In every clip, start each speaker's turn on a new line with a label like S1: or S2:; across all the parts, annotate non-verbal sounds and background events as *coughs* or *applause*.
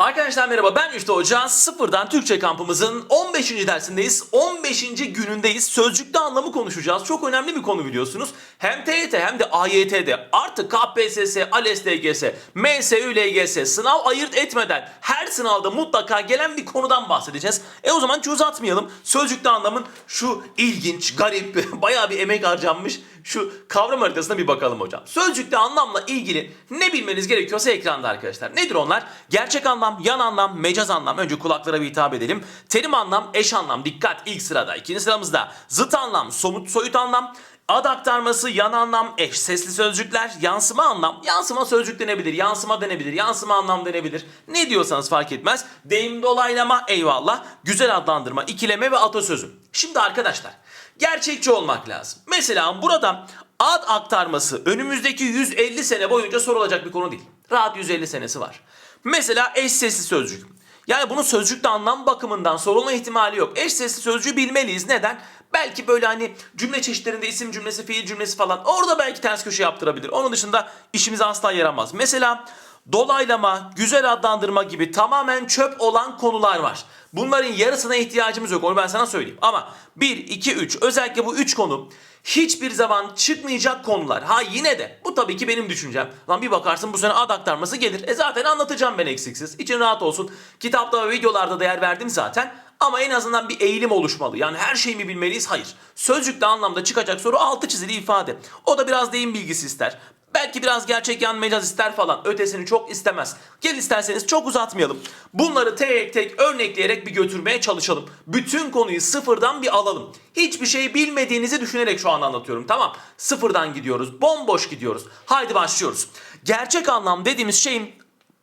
S1: Arkadaşlar merhaba ben Müftü Hoca. Sıfırdan Türkçe kampımızın 15. dersindeyiz. 15. günündeyiz. Sözcükte anlamı konuşacağız. Çok önemli bir konu biliyorsunuz. Hem TYT hem de AYT'de artık KPSS, ALES LGS, MSÜ LGS sınav ayırt etmeden her sınavda mutlaka gelen bir konudan bahsedeceğiz. E o zaman hiç uzatmayalım. Sözcükte anlamın şu ilginç, garip, *laughs* bayağı bir emek harcanmış şu kavram haritasına bir bakalım hocam. Sözcükte anlamla ilgili ne bilmeniz gerekiyorsa ekranda arkadaşlar. Nedir onlar? Gerçek anlam, yan anlam, mecaz anlam. Önce kulaklara bir hitap edelim. Terim anlam, eş anlam. Dikkat ilk sırada. ikinci sıramızda zıt anlam, somut soyut anlam. Ad aktarması, yan anlam, eş sesli sözcükler, yansıma anlam. Yansıma sözcük denebilir, yansıma denebilir, yansıma anlam denebilir. Ne diyorsanız fark etmez. Deyim dolaylama eyvallah. Güzel adlandırma, ikileme ve atasözü. Şimdi arkadaşlar gerçekçi olmak lazım. Mesela burada ad aktarması önümüzdeki 150 sene boyunca sorulacak bir konu değil. Rahat 150 senesi var. Mesela eş sesli sözcük. Yani bunun sözcükte anlam bakımından sorulma ihtimali yok. Eş sesli sözcüğü bilmeliyiz. Neden? Belki böyle hani cümle çeşitlerinde isim cümlesi, fiil cümlesi falan orada belki ters köşe yaptırabilir. Onun dışında işimize asla yaramaz. Mesela dolaylama, güzel adlandırma gibi tamamen çöp olan konular var. Bunların yarısına ihtiyacımız yok. Onu ben sana söyleyeyim. Ama 1, 2, 3 özellikle bu 3 konu hiçbir zaman çıkmayacak konular. Ha yine de bu tabii ki benim düşüncem. Lan bir bakarsın bu sene ad aktarması gelir. E zaten anlatacağım ben eksiksiz. İçin rahat olsun. Kitapta ve videolarda değer verdim zaten. Ama en azından bir eğilim oluşmalı. Yani her şeyi mi bilmeliyiz? Hayır. Sözcükte anlamda çıkacak soru altı çizili ifade. O da biraz deyim bilgisi ister. Belki biraz gerçek yan ister falan. Ötesini çok istemez. Gel isterseniz çok uzatmayalım. Bunları tek tek örnekleyerek bir götürmeye çalışalım. Bütün konuyu sıfırdan bir alalım. Hiçbir şey bilmediğinizi düşünerek şu an anlatıyorum tamam. Sıfırdan gidiyoruz. Bomboş gidiyoruz. Haydi başlıyoruz. Gerçek anlam dediğimiz şeyin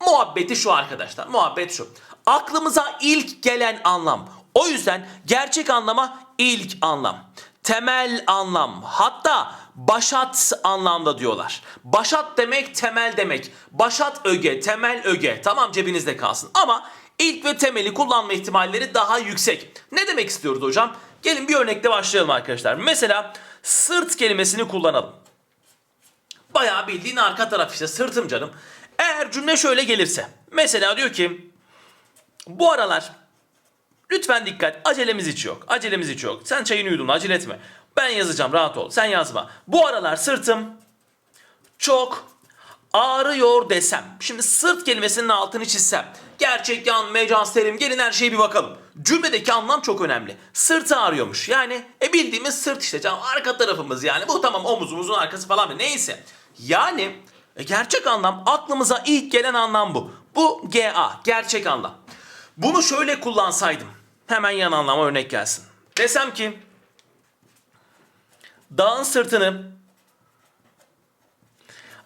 S1: muhabbeti şu arkadaşlar. Muhabbet şu. Aklımıza ilk gelen anlam. O yüzden gerçek anlama ilk anlam. Temel anlam. Hatta başat anlamda diyorlar. Başat demek temel demek. Başat öge, temel öge. Tamam cebinizde kalsın. Ama ilk ve temeli kullanma ihtimalleri daha yüksek. Ne demek istiyoruz hocam? Gelin bir örnekle başlayalım arkadaşlar. Mesela sırt kelimesini kullanalım. Bayağı bildiğin arka taraf işte sırtım canım. Eğer cümle şöyle gelirse. Mesela diyor ki bu aralar lütfen dikkat acelemiz hiç yok. Acelemiz hiç yok. Sen çayını yudum acele etme. Ben yazacağım rahat ol. Sen yazma. Bu aralar sırtım çok ağrıyor desem. Şimdi sırt kelimesinin altını çizsem. Gerçek yan mecaz terim gelin her şeye bir bakalım. Cümledeki anlam çok önemli. Sırtı ağrıyormuş. Yani e bildiğimiz sırt işte canım arka tarafımız yani. Bu tamam omuzumuzun arkası falan neyse. Yani e, gerçek anlam aklımıza ilk gelen anlam bu. Bu GA gerçek anlam. Bunu şöyle kullansaydım. Hemen yan anlama örnek gelsin. Desem ki dağın sırtını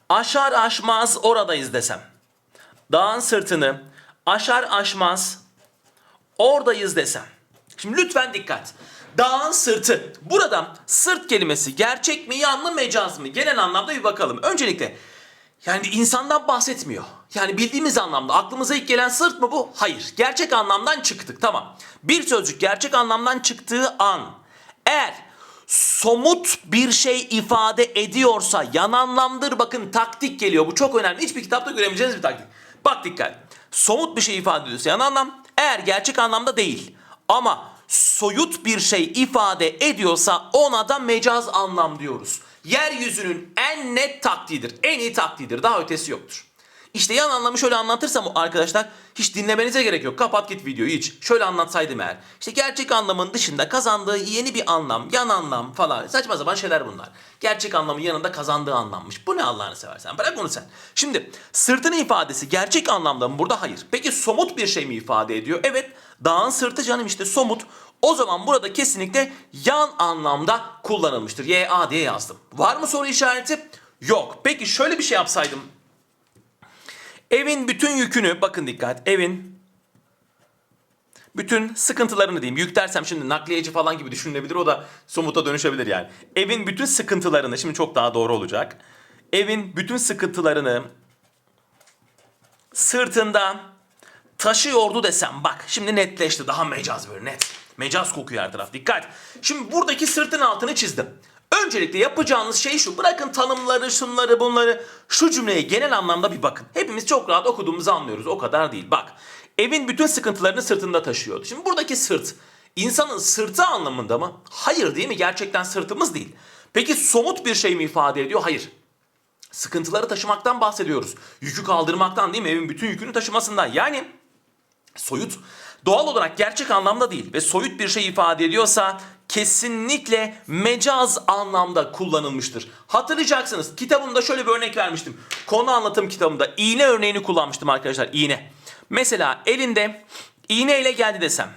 S1: aşar aşmaz oradayız desem. Dağın sırtını aşar aşmaz oradayız desem. Şimdi lütfen dikkat. Dağın sırtı. Burada sırt kelimesi gerçek mi yan mı mecaz mı? Genel anlamda bir bakalım. Öncelikle yani insandan bahsetmiyor. Yani bildiğimiz anlamda aklımıza ilk gelen sırt mı bu? Hayır. Gerçek anlamdan çıktık. Tamam. Bir sözcük gerçek anlamdan çıktığı an eğer somut bir şey ifade ediyorsa yan anlamdır. Bakın taktik geliyor. Bu çok önemli. Hiçbir kitapta göremeyeceğiniz bir taktik. Bak dikkat. Somut bir şey ifade ediyorsa yan anlam eğer gerçek anlamda değil ama soyut bir şey ifade ediyorsa ona da mecaz anlam diyoruz. Yeryüzünün en net taktiğidir. En iyi taktiğidir. Daha ötesi yoktur. İşte yan anlamı şöyle anlatırsam arkadaşlar hiç dinlemenize gerek yok. Kapat git videoyu hiç. Şöyle anlatsaydım eğer. İşte gerçek anlamın dışında kazandığı yeni bir anlam, yan anlam falan. Saçma sapan şeyler bunlar. Gerçek anlamın yanında kazandığı anlammış. Bu ne Allah'ını seversen? Bırak onu sen. Şimdi sırtının ifadesi gerçek anlamda mı burada? Hayır. Peki somut bir şey mi ifade ediyor? Evet. Dağın sırtı canım işte somut. O zaman burada kesinlikle yan anlamda kullanılmıştır. YA diye yazdım. Var mı soru işareti? Yok. Peki şöyle bir şey yapsaydım. Evin bütün yükünü bakın dikkat evin bütün sıkıntılarını diyeyim. Yük dersem şimdi nakliyeci falan gibi düşünülebilir. O da somuta dönüşebilir yani. Evin bütün sıkıntılarını şimdi çok daha doğru olacak. Evin bütün sıkıntılarını sırtında taşıyordu desem bak şimdi netleşti daha mecaz böyle net. Mecaz kokuyor her taraf dikkat. Şimdi buradaki sırtın altını çizdim. Öncelikle yapacağınız şey şu. Bırakın tanımları, şunları, bunları. Şu cümleye genel anlamda bir bakın. Hepimiz çok rahat okuduğumuzu anlıyoruz. O kadar değil. Bak. Evin bütün sıkıntılarını sırtında taşıyordu. Şimdi buradaki sırt insanın sırtı anlamında mı? Hayır değil mi? Gerçekten sırtımız değil. Peki somut bir şey mi ifade ediyor? Hayır. Sıkıntıları taşımaktan bahsediyoruz. Yükü kaldırmaktan değil mi? Evin bütün yükünü taşımasından. Yani soyut doğal olarak gerçek anlamda değil ve soyut bir şey ifade ediyorsa kesinlikle mecaz anlamda kullanılmıştır. Hatırlayacaksınız kitabımda şöyle bir örnek vermiştim. Konu anlatım kitabımda iğne örneğini kullanmıştım arkadaşlar iğne. Mesela elinde iğneyle geldi desem.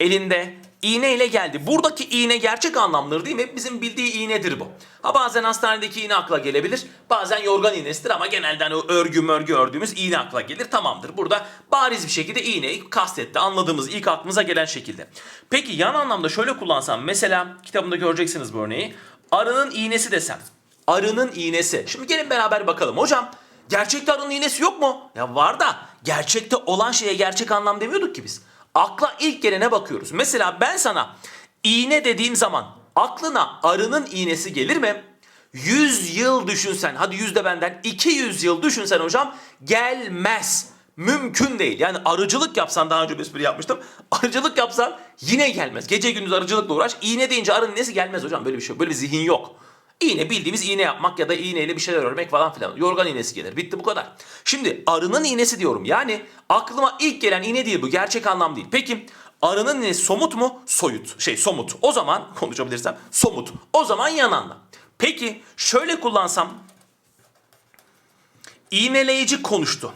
S1: Elinde iğne geldi. Buradaki iğne gerçek anlamları değil mi? Hepimizin bildiği iğnedir bu. Ha bazen hastanedeki iğne akla gelebilir. Bazen yorgan iğnesidir ama genelde hani o örgü mörgü ördüğümüz iğne akla gelir. Tamamdır. Burada bariz bir şekilde iğneyi kastetti. Anladığımız ilk aklımıza gelen şekilde. Peki yan anlamda şöyle kullansam. Mesela kitabımda göreceksiniz bu örneği. Arının iğnesi desem. Arının iğnesi. Şimdi gelin beraber bakalım. Hocam gerçekte arının iğnesi yok mu? Ya var da gerçekte olan şeye gerçek anlam demiyorduk ki biz. Akla ilk gelene bakıyoruz. Mesela ben sana iğne dediğim zaman aklına arının iğnesi gelir mi? 100 yıl düşünsen, hadi yüzde benden 200 yıl düşünsen hocam gelmez. Mümkün değil. Yani arıcılık yapsan daha önce bir espri yapmıştım. Arıcılık yapsan yine gelmez. Gece gündüz arıcılıkla uğraş. İğne deyince arının nesi gelmez hocam. Böyle bir şey. Böyle bir zihin yok. İğne bildiğimiz iğne yapmak ya da iğneyle bir şeyler örmek falan filan. Yorgan iğnesi gelir. Bitti bu kadar. Şimdi arının iğnesi diyorum. Yani aklıma ilk gelen iğne değil bu. Gerçek anlam değil. Peki arının iğnesi somut mu? Soyut. Şey somut. O zaman *laughs* konuşabilirsem somut. O zaman yan anlam. Peki şöyle kullansam iğneleyici konuştu.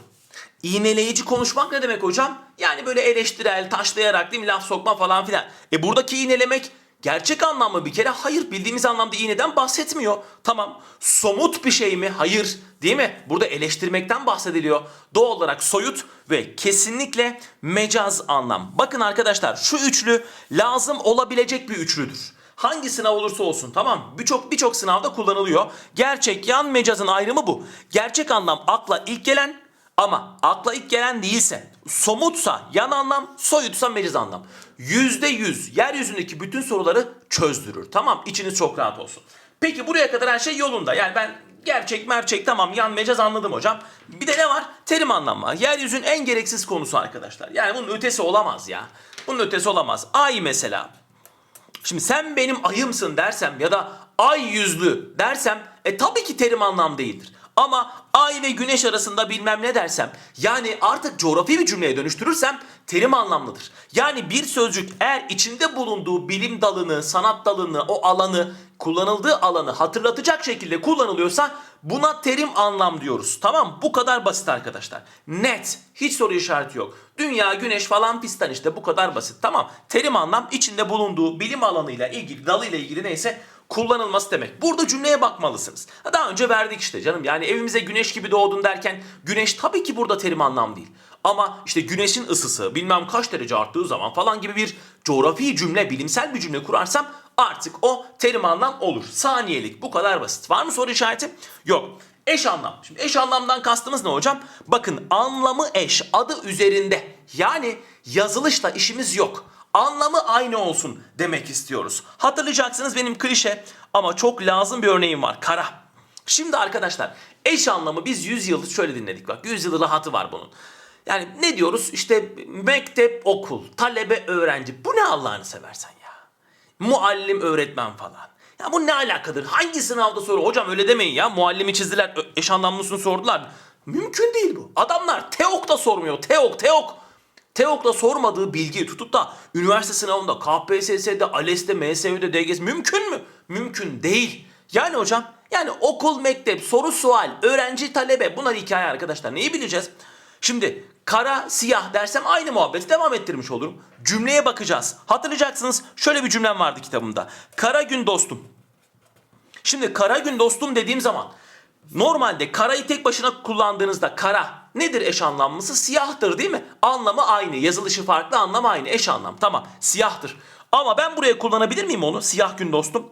S1: İğneleyici konuşmak ne demek hocam? Yani böyle eleştirel, taşlayarak değil mi laf sokma falan filan. E buradaki iğnelemek gerçek anlamı bir kere hayır bildiğimiz anlamda iğneden bahsetmiyor. Tamam somut bir şey mi? Hayır değil mi? Burada eleştirmekten bahsediliyor. Doğal olarak soyut ve kesinlikle mecaz anlam. Bakın arkadaşlar şu üçlü lazım olabilecek bir üçlüdür. Hangi sınav olursa olsun tamam birçok birçok sınavda kullanılıyor. Gerçek yan mecazın ayrımı bu. Gerçek anlam akla ilk gelen ama akla ilk gelen değilse, somutsa yan anlam, soyutsa mecaz anlam. Yüzde yüz yeryüzündeki bütün soruları çözdürür. Tamam içiniz çok rahat olsun. Peki buraya kadar her şey yolunda. Yani ben gerçek merçek tamam yan mecaz anladım hocam. Bir de ne var? Terim anlam var. Yeryüzünün en gereksiz konusu arkadaşlar. Yani bunun ötesi olamaz ya. Bunun ötesi olamaz. Ay mesela. Şimdi sen benim ayımsın dersem ya da ay yüzlü dersem e tabii ki terim anlam değildir. Ama ay ve güneş arasında bilmem ne dersem yani artık coğrafi bir cümleye dönüştürürsem terim anlamlıdır. Yani bir sözcük eğer içinde bulunduğu bilim dalını, sanat dalını, o alanı, kullanıldığı alanı hatırlatacak şekilde kullanılıyorsa buna terim anlam diyoruz. Tamam bu kadar basit arkadaşlar. Net. Hiç soru işareti yok. Dünya, güneş falan pistan işte bu kadar basit. Tamam. Terim anlam içinde bulunduğu bilim alanıyla ilgili, dalıyla ilgili neyse kullanılması demek. Burada cümleye bakmalısınız. Ha, Daha önce verdik işte canım. Yani evimize güneş gibi doğdun derken güneş tabii ki burada terim anlam değil. Ama işte güneşin ısısı bilmem kaç derece arttığı zaman falan gibi bir coğrafi cümle, bilimsel bir cümle kurarsam artık o terim anlam olur. Saniyelik bu kadar basit. Var mı soru işareti? Yok. Eş anlam. Şimdi eş anlamdan kastımız ne hocam? Bakın anlamı eş, adı üzerinde. Yani yazılışla işimiz yok anlamı aynı olsun demek istiyoruz. Hatırlayacaksınız benim klişe ama çok lazım bir örneğim var. Kara. Şimdi arkadaşlar eş anlamı biz 100 yıl şöyle dinledik bak 100 yılı rahatı var bunun. Yani ne diyoruz işte mektep okul, talebe öğrenci bu ne Allah'ını seversen ya. Muallim öğretmen falan. Ya bu ne alakadır? Hangi sınavda soru? Hocam öyle demeyin ya. Muallimi çizdiler, eş anlamlısını sordular. Mümkün değil bu. Adamlar teok da sormuyor. Teok, teok. TEOK'la sormadığı bilgiyi tutup da üniversite sınavında KPSS'de, ALES'te, MSÜ'de, DGS mümkün mü? Mümkün değil. Yani hocam yani okul, mektep, soru, sual, öğrenci, talebe bunlar hikaye arkadaşlar. Neyi bileceğiz? Şimdi kara, siyah dersem aynı muhabbeti devam ettirmiş olurum. Cümleye bakacağız. Hatırlayacaksınız şöyle bir cümlem vardı kitabımda. Kara gün dostum. Şimdi kara gün dostum dediğim zaman normalde karayı tek başına kullandığınızda kara nedir eş anlamlısı? Siyahtır değil mi? Anlamı aynı. Yazılışı farklı anlamı aynı. Eş anlam. Tamam siyahtır. Ama ben buraya kullanabilir miyim onu? Siyah gün dostum.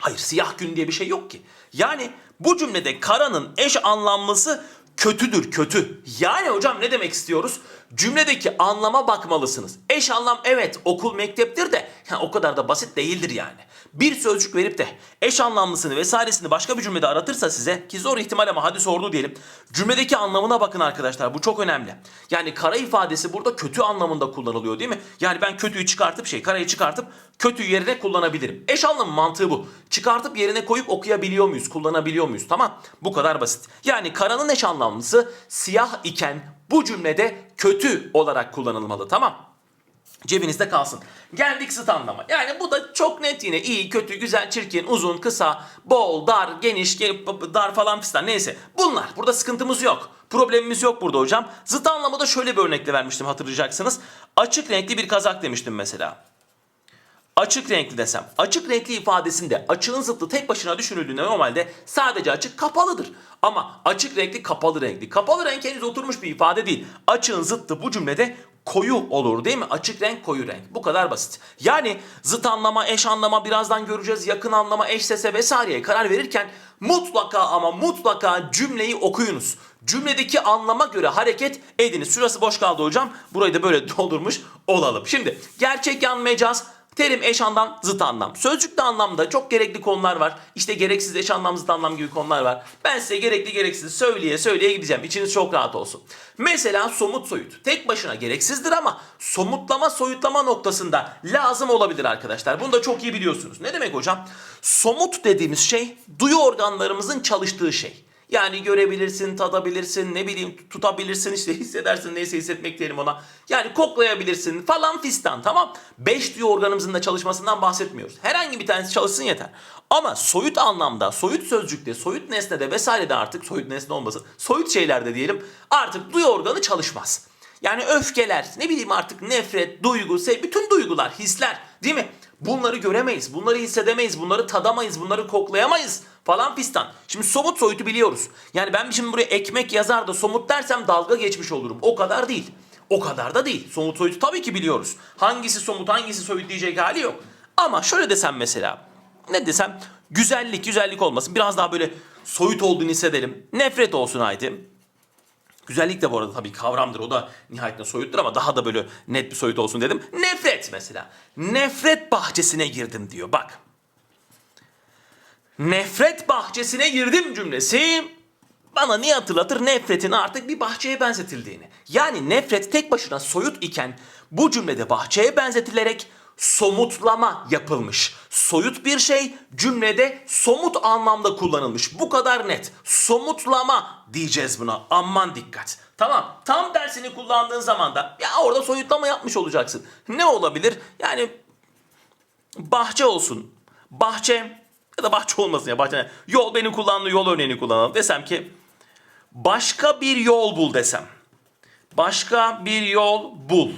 S1: Hayır siyah gün diye bir şey yok ki. Yani bu cümlede karanın eş anlamlısı kötüdür kötü. Yani hocam ne demek istiyoruz? Cümledeki anlama bakmalısınız. Eş anlam evet okul mekteptir de yani o kadar da basit değildir yani. Bir sözcük verip de eş anlamlısını vesairesini başka bir cümlede aratırsa size ki zor ihtimal ama hadi sordu diyelim. Cümledeki anlamına bakın arkadaşlar bu çok önemli. Yani kara ifadesi burada kötü anlamında kullanılıyor değil mi? Yani ben kötüyü çıkartıp şey karayı çıkartıp kötüyü yerine kullanabilirim. Eş anlamı mantığı bu. Çıkartıp yerine koyup okuyabiliyor muyuz, kullanabiliyor muyuz? Tamam bu kadar basit. Yani karanın eş anlamlısı siyah iken bu cümlede kötü olarak kullanılmalı tamam. Cebinizde kalsın. Geldik zıt anlama. Yani bu da çok net yine iyi, kötü, güzel, çirkin, uzun, kısa, bol, dar, geniş, ge- dar falan fistan neyse. Bunlar. Burada sıkıntımız yok. Problemimiz yok burada hocam. Zıt anlamada şöyle bir örnekle vermiştim hatırlayacaksınız. Açık renkli bir kazak demiştim mesela. Açık renkli desem. Açık renkli ifadesinde açığın zıttı tek başına düşünüldüğünde normalde sadece açık kapalıdır. Ama açık renkli kapalı renkli. Kapalı renk henüz oturmuş bir ifade değil. Açığın zıttı bu cümlede koyu olur değil mi? Açık renk koyu renk. Bu kadar basit. Yani zıt anlama, eş anlama birazdan göreceğiz. Yakın anlama, eş sese vesaireye karar verirken mutlaka ama mutlaka cümleyi okuyunuz. Cümledeki anlama göre hareket ediniz. Şurası boş kaldı hocam. Burayı da böyle *laughs* doldurmuş olalım. Şimdi gerçek yan mecaz Terim eş anlam, zıt anlam. Sözcükte anlamda çok gerekli konular var. İşte gereksiz eş anlam, zıt anlam gibi konular var. Ben size gerekli gereksiz söyleye söyleye gideceğim. İçiniz çok rahat olsun. Mesela somut soyut. Tek başına gereksizdir ama somutlama soyutlama noktasında lazım olabilir arkadaşlar. Bunu da çok iyi biliyorsunuz. Ne demek hocam? Somut dediğimiz şey duyu organlarımızın çalıştığı şey. Yani görebilirsin, tadabilirsin, ne bileyim tutabilirsin işte hissedersin neyse hissetmek diyelim ona. Yani koklayabilirsin falan fistan tamam. Beş duyu organımızın da çalışmasından bahsetmiyoruz. Herhangi bir tanesi çalışsın yeter. Ama soyut anlamda, soyut sözcükte, soyut nesnede vesairede artık soyut nesne olmasın. Soyut şeylerde diyelim artık duyu organı çalışmaz. Yani öfkeler, ne bileyim artık nefret, duygu, sev, bütün duygular, hisler değil mi? Bunları göremeyiz, bunları hissedemeyiz, bunları tadamayız, bunları koklayamayız falan fistan. Şimdi somut soyutu biliyoruz. Yani ben şimdi buraya ekmek yazar da somut dersem dalga geçmiş olurum. O kadar değil. O kadar da değil. Somut soyutu tabii ki biliyoruz. Hangisi somut hangisi soyut diyecek hali yok. Ama şöyle desem mesela. Ne desem güzellik güzellik olmasın. Biraz daha böyle soyut olduğunu hissedelim. Nefret olsun haydi. Güzellik de bu arada tabii kavramdır. O da nihayetinde soyuttur ama daha da böyle net bir soyut olsun dedim. Nefret mesela. Nefret bahçesine girdim diyor. Bak. Nefret bahçesine girdim cümlesi bana niye hatırlatır nefretin artık bir bahçeye benzetildiğini. Yani nefret tek başına soyut iken bu cümlede bahçeye benzetilerek somutlama yapılmış. Soyut bir şey cümlede somut anlamda kullanılmış. Bu kadar net. Somutlama diyeceğiz buna. Aman dikkat. Tamam. Tam tersini kullandığın zaman da ya orada soyutlama yapmış olacaksın. Ne olabilir? Yani bahçe olsun. Bahçe ya da bahçe olmasın ya bahçe. Yol benim kullandığım yol örneğini kullanalım. Desem ki başka bir yol bul desem. Başka bir yol bul.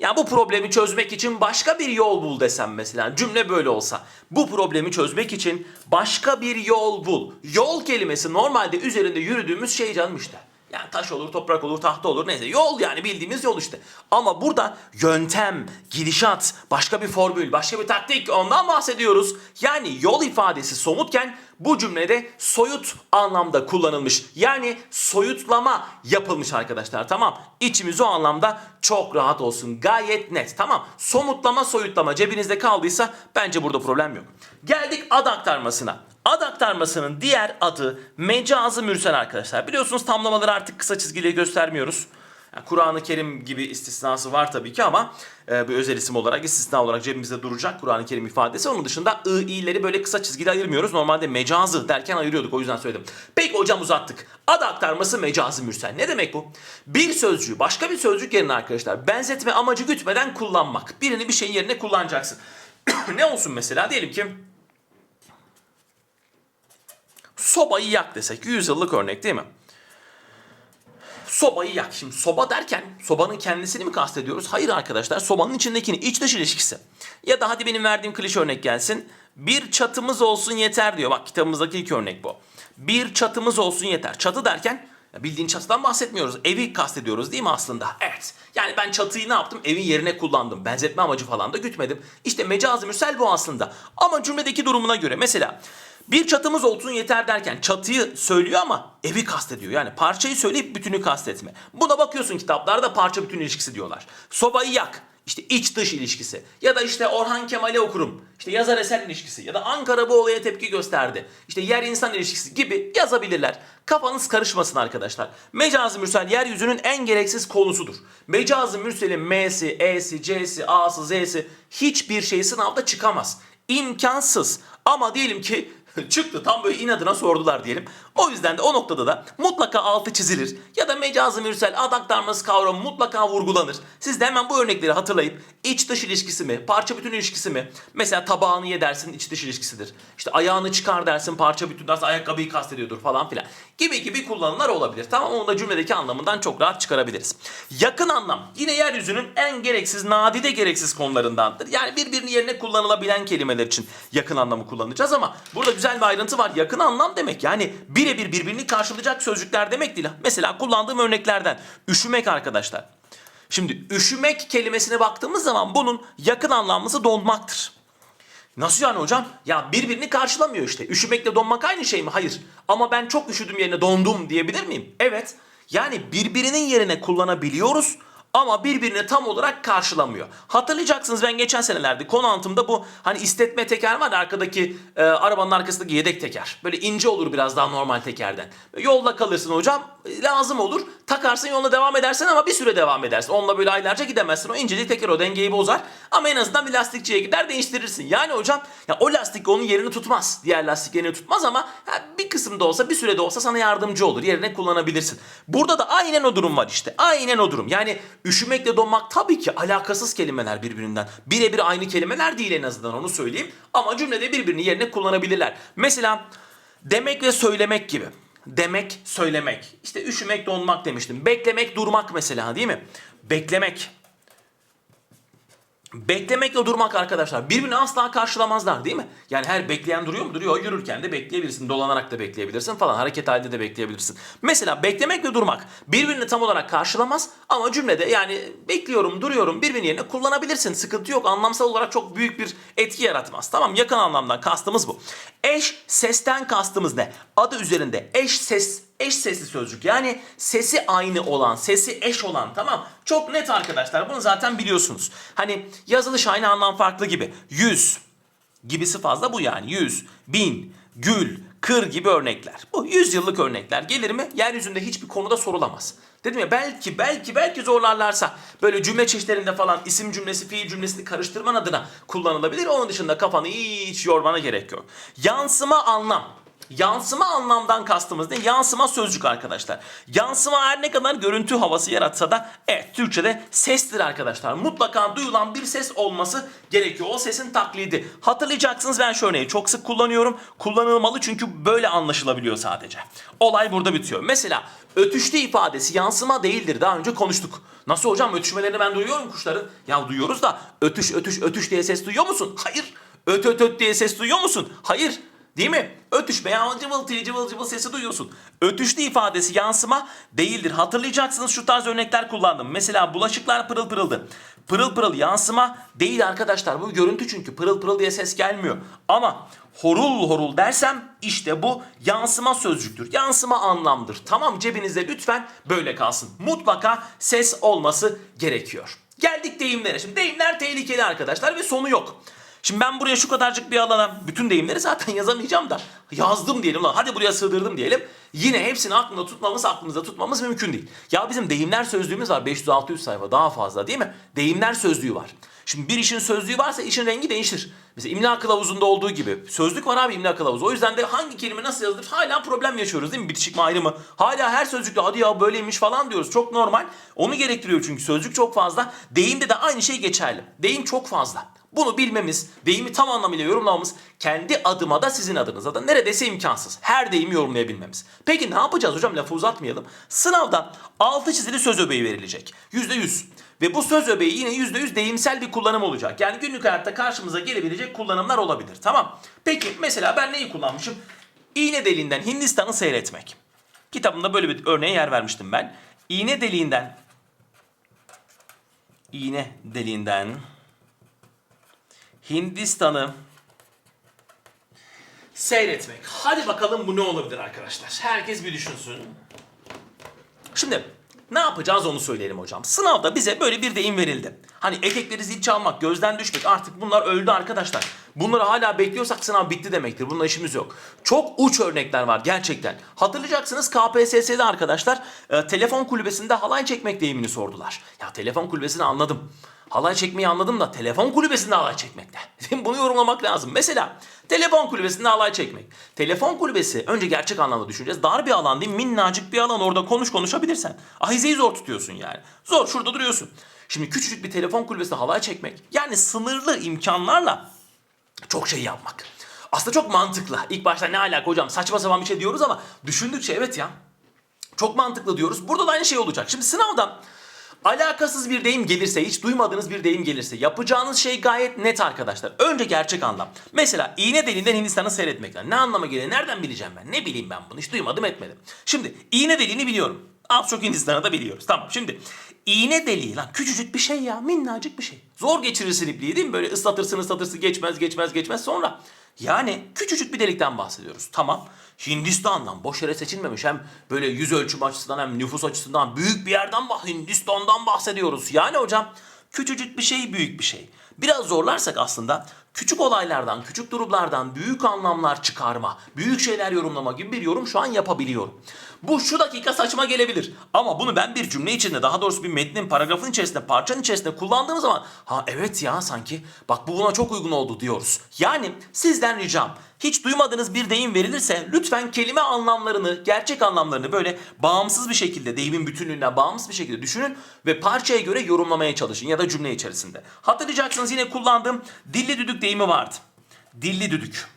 S1: Ya bu problemi çözmek için başka bir yol bul desem mesela cümle böyle olsa. Bu problemi çözmek için başka bir yol bul. Yol kelimesi normalde üzerinde yürüdüğümüz şey canım işte. Yani taş olur, toprak olur, tahta olur neyse. Yol yani bildiğimiz yol işte. Ama burada yöntem, gidişat, başka bir formül, başka bir taktik ondan bahsediyoruz. Yani yol ifadesi somutken bu cümlede soyut anlamda kullanılmış. Yani soyutlama yapılmış arkadaşlar tamam. İçimiz o anlamda çok rahat olsun. Gayet net tamam. Somutlama soyutlama cebinizde kaldıysa bence burada problem yok. Geldik ad aktarmasına. Ad aktarmasının diğer adı mecazı mürsel arkadaşlar. Biliyorsunuz tamlamaları artık kısa çizgiyle göstermiyoruz. Yani Kur'an-ı Kerim gibi istisnası var tabii ki ama e, bir özel isim olarak istisna olarak cebimizde duracak Kur'an-ı Kerim ifadesi. Onun dışında ı, i'leri böyle kısa çizgiyle ayırmıyoruz. Normalde mecazı derken ayırıyorduk o yüzden söyledim. Peki hocam uzattık. Ad aktarması mecazı mürsel. Ne demek bu? Bir sözcüğü başka bir sözcük yerine arkadaşlar benzetme amacı gütmeden kullanmak. Birini bir şeyin yerine kullanacaksın. *coughs* ne olsun mesela diyelim ki sobayı yak desek 100 yıllık örnek değil mi? Sobayı yak. Şimdi soba derken sobanın kendisini mi kastediyoruz? Hayır arkadaşlar sobanın içindekini iç dış ilişkisi. Ya da hadi benim verdiğim klişe örnek gelsin. Bir çatımız olsun yeter diyor. Bak kitabımızdaki ilk örnek bu. Bir çatımız olsun yeter. Çatı derken bildiğin çatıdan bahsetmiyoruz. Evi kastediyoruz değil mi aslında? Evet. Yani ben çatıyı ne yaptım? Evin yerine kullandım. Benzetme amacı falan da gütmedim. İşte mecazi müsel bu aslında. Ama cümledeki durumuna göre mesela bir çatımız olsun yeter derken çatıyı söylüyor ama evi kastediyor. Yani parçayı söyleyip bütünü kastetme. Buna bakıyorsun kitaplarda parça bütün ilişkisi diyorlar. Sobayı yak. İşte iç dış ilişkisi ya da işte Orhan Kemal'i okurum. İşte yazar eser ilişkisi ya da Ankara bu olaya tepki gösterdi. İşte yer insan ilişkisi gibi yazabilirler. Kafanız karışmasın arkadaşlar. Mecaz-ı mürsel yeryüzünün en gereksiz konusudur. Mecaz-ı mürselin M'si, E'si, C'si, A'sı, Z'si hiçbir şey sınavda çıkamaz. İmkansız. Ama diyelim ki çıktı tam böyle inadına sordular diyelim. O yüzden de o noktada da mutlaka altı çizilir. Ya da mecazı mürsel adaktarması kavramı mutlaka vurgulanır. Siz de hemen bu örnekleri hatırlayıp iç dış ilişkisi mi, parça bütün ilişkisi mi? Mesela tabağını ye dersin iç dış ilişkisidir. İşte ayağını çıkar dersin parça bütün dersin ayakkabıyı kastediyordur falan filan. Gibi gibi kullanımlar olabilir. Tamam onu da cümledeki anlamından çok rahat çıkarabiliriz. Yakın anlam yine yeryüzünün en gereksiz, nadide gereksiz konularındandır. Yani birbirini yerine kullanılabilen kelimeler için yakın anlamı kullanacağız ama burada güzel bir ayrıntı var. Yakın anlam demek yani birebir birbirini karşılayacak sözcükler demek değil. Mesela kullandığım örneklerden üşümek arkadaşlar. Şimdi üşümek kelimesine baktığımız zaman bunun yakın anlamlısı donmaktır. Nasıl yani hocam? Ya birbirini karşılamıyor işte. Üşümekle donmak aynı şey mi? Hayır. Ama ben çok üşüdüm yerine dondum diyebilir miyim? Evet. Yani birbirinin yerine kullanabiliyoruz ama birbirini tam olarak karşılamıyor. Hatırlayacaksınız ben geçen senelerde konu anlatımda bu hani istetme teker var arkadaki e, arabanın arkasındaki yedek teker. Böyle ince olur biraz daha normal tekerden. Yolda kalırsın hocam e, lazım olur. Takarsın yoluna devam edersin ama bir süre devam edersin. Onunla böyle aylarca gidemezsin. O incecik teker o dengeyi bozar. Ama en azından bir lastikçiye gider değiştirirsin. Yani hocam ya o lastik onun yerini tutmaz. Diğer lastik yerini tutmaz ama ya bir kısımda olsa bir sürede olsa sana yardımcı olur. Yerine kullanabilirsin. Burada da aynen o durum var işte. Aynen o durum. Yani üşümekle donmak tabii ki alakasız kelimeler birbirinden. Birebir aynı kelimeler değil en azından onu söyleyeyim. Ama cümlede birbirini yerine kullanabilirler. Mesela demek ve söylemek gibi. Demek, söylemek. İşte üşümek, donmak demiştim. Beklemek, durmak mesela değil mi? Beklemek. Beklemekle durmak arkadaşlar birbirini asla karşılamazlar değil mi? Yani her bekleyen duruyor mu? Duruyor. Yürürken de bekleyebilirsin. Dolanarak da bekleyebilirsin falan. Hareket halinde de bekleyebilirsin. Mesela beklemekle durmak birbirini tam olarak karşılamaz ama cümlede yani bekliyorum, duruyorum birbirinin yerine kullanabilirsin. Sıkıntı yok. Anlamsal olarak çok büyük bir etki yaratmaz. Tamam yakın anlamdan kastımız bu. Eş sesten kastımız ne? Adı üzerinde eş ses eş sesli sözcük. Yani sesi aynı olan, sesi eş olan tamam. Çok net arkadaşlar. Bunu zaten biliyorsunuz. Hani yazılış aynı anlam farklı gibi. Yüz gibisi fazla bu yani. Yüz, bin, gül, kır gibi örnekler. Bu yüz yıllık örnekler gelir mi? Yeryüzünde hiçbir konuda sorulamaz. Dedim ya belki belki belki zorlarlarsa böyle cümle çeşitlerinde falan isim cümlesi fiil cümlesini karıştırman adına kullanılabilir. Onun dışında kafanı hiç yormana gerek yok. Yansıma anlam. Yansıma anlamdan kastımız ne? Yansıma sözcük arkadaşlar. Yansıma her ne kadar görüntü havası yaratsa da evet Türkçe'de sestir arkadaşlar. Mutlaka duyulan bir ses olması gerekiyor. O sesin taklidi. Hatırlayacaksınız ben şu örneği çok sık kullanıyorum. Kullanılmalı çünkü böyle anlaşılabiliyor sadece. Olay burada bitiyor. Mesela ötüştü ifadesi yansıma değildir. Daha önce konuştuk. Nasıl hocam ötüşmelerini ben duyuyorum kuşların. Ya duyuyoruz da ötüş ötüş ötüş diye ses duyuyor musun? Hayır. Öt öt öt diye ses duyuyor musun? Hayır. Değil mi? Ötüşme ya cıvıltıyı cıvıl cıvıl sesi duyuyorsun. Ötüşlü ifadesi yansıma değildir. Hatırlayacaksınız şu tarz örnekler kullandım. Mesela bulaşıklar pırıl pırıldı. Pırıl pırıl yansıma değil arkadaşlar. Bu görüntü çünkü pırıl pırıl diye ses gelmiyor. Ama horul horul dersem işte bu yansıma sözcüktür. Yansıma anlamdır. Tamam cebinizde lütfen böyle kalsın. Mutlaka ses olması gerekiyor. Geldik deyimlere. Şimdi deyimler tehlikeli arkadaşlar ve sonu yok. Şimdi ben buraya şu kadarcık bir alana bütün deyimleri zaten *laughs* yazamayacağım da yazdım diyelim lan hadi buraya sığdırdım diyelim. Yine hepsini aklında tutmamız aklımızda tutmamız mümkün değil. Ya bizim deyimler sözlüğümüz var 500-600 sayfa daha fazla değil mi? Deyimler sözlüğü var. Şimdi bir işin sözlüğü varsa işin rengi değişir. Mesela imla kılavuzunda olduğu gibi. Sözlük var abi imla kılavuzu. O yüzden de hangi kelime nasıl yazılır hala problem yaşıyoruz değil mi? Bitişik mi ayrı mı? Hala her sözcükte hadi ya böyleymiş falan diyoruz. Çok normal. Onu gerektiriyor çünkü sözlük çok fazla. Deyimde de aynı şey geçerli. Deyim çok fazla. Bunu bilmemiz, deyimi tam anlamıyla yorumlamamız kendi adıma da sizin adınıza da neredeyse imkansız. Her deyimi yorumlayabilmemiz. Peki ne yapacağız hocam lafı uzatmayalım. Sınavda altı çizili söz öbeği verilecek. Yüzde yüz. Ve bu söz öbeği yine yüzde yüz deyimsel bir kullanım olacak. Yani günlük hayatta karşımıza gelebilecek kullanımlar olabilir. Tamam. Peki mesela ben neyi kullanmışım? İğne deliğinden Hindistan'ı seyretmek. Kitabımda böyle bir örneğe yer vermiştim ben. İğne deliğinden iğne deliğinden Hindistan'ı seyretmek. Hadi bakalım bu ne olabilir arkadaşlar? Herkes bir düşünsün. Şimdi Ne yapacağız onu söyleyelim hocam. Sınavda bize böyle bir deyim verildi. Hani etekleri zil çalmak, gözden düşmek artık bunlar öldü arkadaşlar. Bunları hala bekliyorsak sınav bitti demektir. Bununla işimiz yok. Çok uç örnekler var gerçekten. Hatırlayacaksınız KPSS'de arkadaşlar e, telefon kulübesinde halay çekmek deyimini sordular. Ya telefon kulübesini anladım. Halay çekmeyi anladım da telefon kulübesinde halay çekmekte. *laughs* Bunu yorumlamak lazım. Mesela telefon kulübesinde halay çekmek. Telefon kulübesi önce gerçek anlamda düşüneceğiz. Dar bir alan değil minnacık bir alan orada konuş konuşabilirsen. Ahizeyi zor tutuyorsun yani. Zor şurada duruyorsun. Şimdi küçücük bir telefon kulübesinde halay çekmek yani sınırlı imkanlarla çok şey yapmak. Aslında çok mantıklı. İlk başta ne alaka hocam saçma sapan bir şey diyoruz ama düşündükçe evet ya. Çok mantıklı diyoruz. Burada da aynı şey olacak. Şimdi sınavda alakasız bir deyim gelirse, hiç duymadığınız bir deyim gelirse yapacağınız şey gayet net arkadaşlar. Önce gerçek anlam. Mesela iğne deliğinden Hindistan'ı seyretmekten. Ne anlama geliyor? Nereden bileceğim ben? Ne bileyim ben bunu? Hiç duymadım etmedim. Şimdi iğne deliğini biliyorum. Az çok Hindistan'ı da biliyoruz. Tamam şimdi iğne deliği lan küçücük bir şey ya minnacık bir şey. Zor geçirirsin ipliği değil mi? Böyle ıslatırsın ıslatırsın geçmez geçmez geçmez sonra. Yani küçücük bir delikten bahsediyoruz. Tamam. Hindistan'dan boş yere seçilmemiş. Hem böyle yüz ölçüm açısından hem nüfus açısından büyük bir yerden bah Hindistan'dan bahsediyoruz. Yani hocam küçücük bir şey büyük bir şey. Biraz zorlarsak aslında küçük olaylardan, küçük durumlardan büyük anlamlar çıkarma, büyük şeyler yorumlama gibi bir yorum şu an yapabiliyorum. Bu şu dakika saçma gelebilir. Ama bunu ben bir cümle içinde, daha doğrusu bir metnin, paragrafın içerisinde, parçanın içerisinde kullandığım zaman ha evet ya sanki bak bu buna çok uygun oldu diyoruz. Yani sizden ricam hiç duymadığınız bir deyim verilirse lütfen kelime anlamlarını, gerçek anlamlarını böyle bağımsız bir şekilde, deyimin bütünlüğünden bağımsız bir şekilde düşünün ve parçaya göre yorumlamaya çalışın ya da cümle içerisinde. Hatırlayacaksınız yine kullandığım dilli düdük deyimi vardı. Dilli düdük.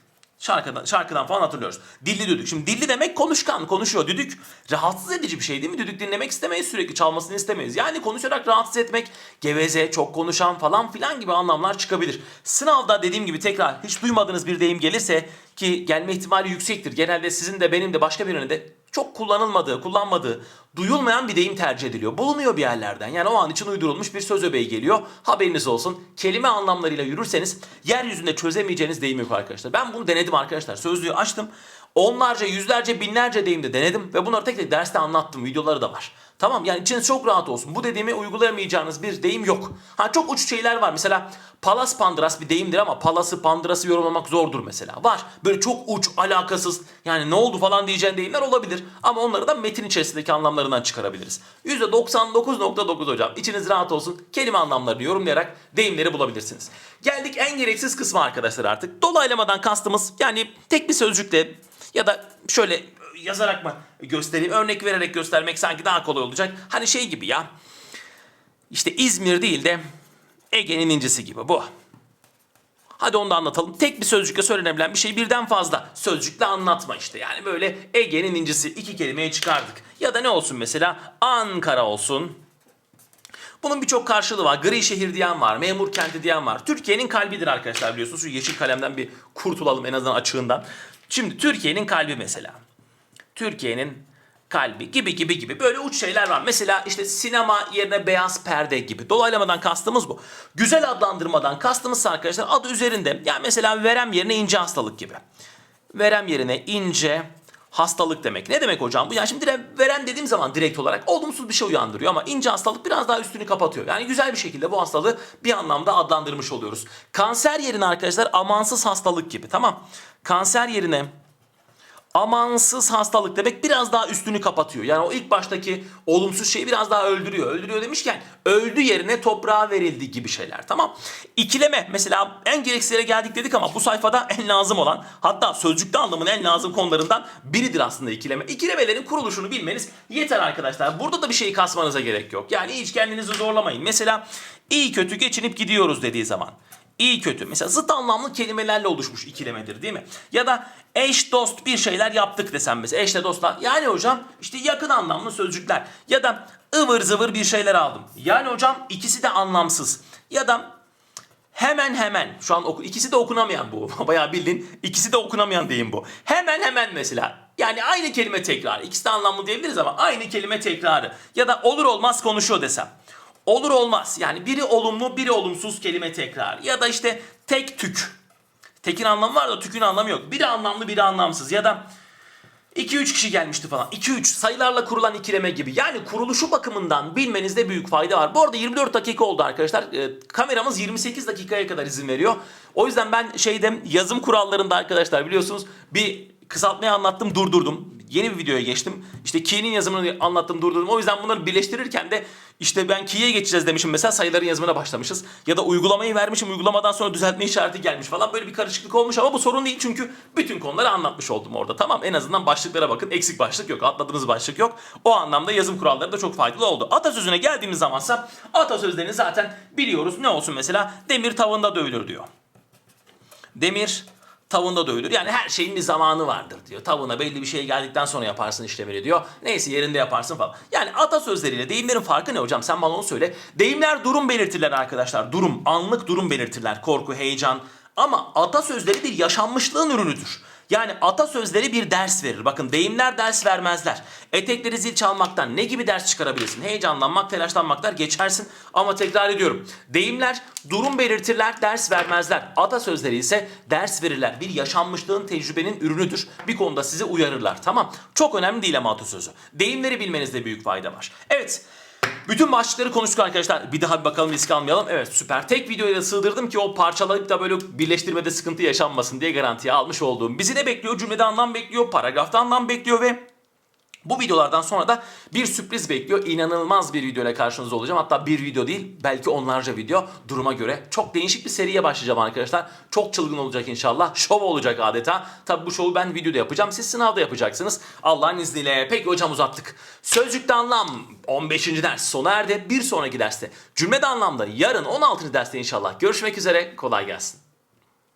S1: Şarkıdan, şarkıdan falan hatırlıyoruz. Dilli düdük. Şimdi dilli demek konuşkan, konuşuyor. Düdük rahatsız edici bir şey değil mi? Düdük dinlemek istemeyiz sürekli, çalmasını istemeyiz. Yani konuşarak rahatsız etmek, geveze, çok konuşan falan filan gibi anlamlar çıkabilir. Sınavda dediğim gibi tekrar hiç duymadığınız bir deyim gelirse ki gelme ihtimali yüksektir. Genelde sizin de benim de başka birinin de çok kullanılmadığı, kullanmadığı, duyulmayan bir deyim tercih ediliyor. Bulunuyor bir yerlerden. Yani o an için uydurulmuş bir söz öbeği geliyor. Haberiniz olsun. Kelime anlamlarıyla yürürseniz yeryüzünde çözemeyeceğiniz deyim yok arkadaşlar. Ben bunu denedim arkadaşlar. Sözlüğü açtım. Onlarca, yüzlerce, binlerce deyim de denedim ve bunları tek tek derste anlattım. Videoları da var. Tamam yani içiniz çok rahat olsun. Bu dediğimi uygulayamayacağınız bir deyim yok. Ha çok uç şeyler var. Mesela palas pandras bir deyimdir ama palası pandırası yorumlamak zordur mesela. Var. Böyle çok uç, alakasız yani ne oldu falan diyeceğin deyimler olabilir. Ama onları da metin içerisindeki anlamlarından çıkarabiliriz. %99.9 hocam. İçiniz rahat olsun. Kelime anlamlarını yorumlayarak deyimleri bulabilirsiniz. Geldik en gereksiz kısma arkadaşlar artık. Dolaylamadan kastımız yani tek bir sözcükle ya da şöyle yazarak mı göstereyim? Örnek vererek göstermek sanki daha kolay olacak. Hani şey gibi ya. İşte İzmir değil de Ege'nin incisi gibi bu. Hadi onu da anlatalım. Tek bir sözcükle söylenebilen bir şey birden fazla. Sözcükle anlatma işte. Yani böyle Ege'nin incisi iki kelimeyi çıkardık. Ya da ne olsun mesela? Ankara olsun. Bunun birçok karşılığı var. Gri şehir diyen var, memur kenti diyen var. Türkiye'nin kalbidir arkadaşlar biliyorsunuz. Şu yeşil kalemden bir kurtulalım en azından açığından. Şimdi Türkiye'nin kalbi mesela. Türkiye'nin kalbi gibi gibi gibi böyle uç şeyler var. Mesela işte sinema yerine beyaz perde gibi. Dolaylamadan kastımız bu. Güzel adlandırmadan kastımız arkadaşlar adı üzerinde. Yani mesela verem yerine ince hastalık gibi. Verem yerine ince hastalık demek. Ne demek hocam bu? Yani şimdi veren dediğim zaman direkt olarak olumsuz bir şey uyandırıyor ama ince hastalık biraz daha üstünü kapatıyor. Yani güzel bir şekilde bu hastalığı bir anlamda adlandırmış oluyoruz. Kanser yerine arkadaşlar amansız hastalık gibi tamam. Kanser yerine amansız hastalık demek biraz daha üstünü kapatıyor. Yani o ilk baştaki olumsuz şeyi biraz daha öldürüyor. Öldürüyor demişken öldü yerine toprağa verildi gibi şeyler tamam. İkileme mesela en gereksizlere geldik dedik ama bu sayfada en lazım olan hatta sözcükte anlamın en lazım konularından biridir aslında ikileme. İkilemelerin kuruluşunu bilmeniz yeter arkadaşlar. Burada da bir şey kasmanıza gerek yok. Yani hiç kendinizi zorlamayın. Mesela iyi kötü geçinip gidiyoruz dediği zaman. İyi kötü. Mesela zıt anlamlı kelimelerle oluşmuş ikilemedir değil mi? Ya da eş dost bir şeyler yaptık desem mesela eşle dostla. Yani hocam işte yakın anlamlı sözcükler. Ya da ıvır zıvır bir şeyler aldım. Yani hocam ikisi de anlamsız. Ya da hemen hemen şu an oku, ikisi de okunamayan bu. *laughs* Bayağı bildiğin ikisi de okunamayan deyim bu. Hemen hemen mesela. Yani aynı kelime tekrarı. İkisi de anlamlı diyebiliriz ama aynı kelime tekrarı. Ya da olur olmaz konuşuyor desem. Olur olmaz. Yani biri olumlu, biri olumsuz kelime tekrar. Ya da işte tek tük. Tekin anlamı var da tükün anlamı yok. Biri anlamlı, biri anlamsız. Ya da 2-3 kişi gelmişti falan. 2-3 sayılarla kurulan ikileme gibi. Yani kuruluşu bakımından bilmenizde büyük fayda var. Bu arada 24 dakika oldu arkadaşlar. Ee, kameramız 28 dakikaya kadar izin veriyor. O yüzden ben şeyde yazım kurallarında arkadaşlar biliyorsunuz bir kısaltmayı anlattım durdurdum. Yeni bir videoya geçtim. İşte key'nin yazımını anlattım durdurdum. O yüzden bunları birleştirirken de işte ben key'e geçeceğiz demişim mesela sayıların yazımına başlamışız. Ya da uygulamayı vermişim uygulamadan sonra düzeltme işareti gelmiş falan. Böyle bir karışıklık olmuş ama bu sorun değil çünkü bütün konuları anlatmış oldum orada. Tamam en azından başlıklara bakın. Eksik başlık yok. Atladığınız başlık yok. O anlamda yazım kuralları da çok faydalı oldu. Atasözüne geldiğimiz zamansa atasözlerini zaten biliyoruz. Ne olsun mesela demir tavında dövülür diyor. Demir tavında dövülür. Yani her şeyin bir zamanı vardır diyor. Tavına belli bir şey geldikten sonra yaparsın işlemini diyor. Neyse yerinde yaparsın falan. Yani atasözleriyle deyimlerin farkı ne hocam? Sen bana onu söyle. Deyimler durum belirtirler arkadaşlar. Durum, anlık durum belirtirler. Korku, heyecan. Ama atasözleri bir yaşanmışlığın ürünüdür. Yani atasözleri bir ders verir. Bakın deyimler ders vermezler. Etekleri zil çalmaktan ne gibi ders çıkarabilirsin? Heyecanlanmak, telaşlanmaklar geçersin. Ama tekrar ediyorum. Deyimler durum belirtirler, ders vermezler. Atasözleri ise ders verirler. Bir yaşanmışlığın, tecrübenin ürünüdür. Bir konuda sizi uyarırlar. Tamam. Çok önemli değil ama atasözü. Deyimleri bilmenizde büyük fayda var. Evet. Bütün başlıkları konuştuk arkadaşlar. Bir daha bir bakalım risk almayalım. Evet süper. Tek videoya sığdırdım ki o parçalayıp da böyle birleştirmede sıkıntı yaşanmasın diye garantiye almış olduğum. Bizi ne bekliyor? Cümlede anlam bekliyor, paragrafta anlam bekliyor ve bu videolardan sonra da bir sürpriz bekliyor. İnanılmaz bir video ile karşınızda olacağım. Hatta bir video değil belki onlarca video duruma göre. Çok değişik bir seriye başlayacağım arkadaşlar. Çok çılgın olacak inşallah. Şov olacak adeta. Tabi bu şovu ben videoda yapacağım. Siz sınavda yapacaksınız. Allah'ın izniyle. Peki hocam uzattık. Sözcükte anlam 15. ders sona erdi. Bir sonraki derste cümlede anlamda yarın 16. derste inşallah görüşmek üzere. Kolay gelsin.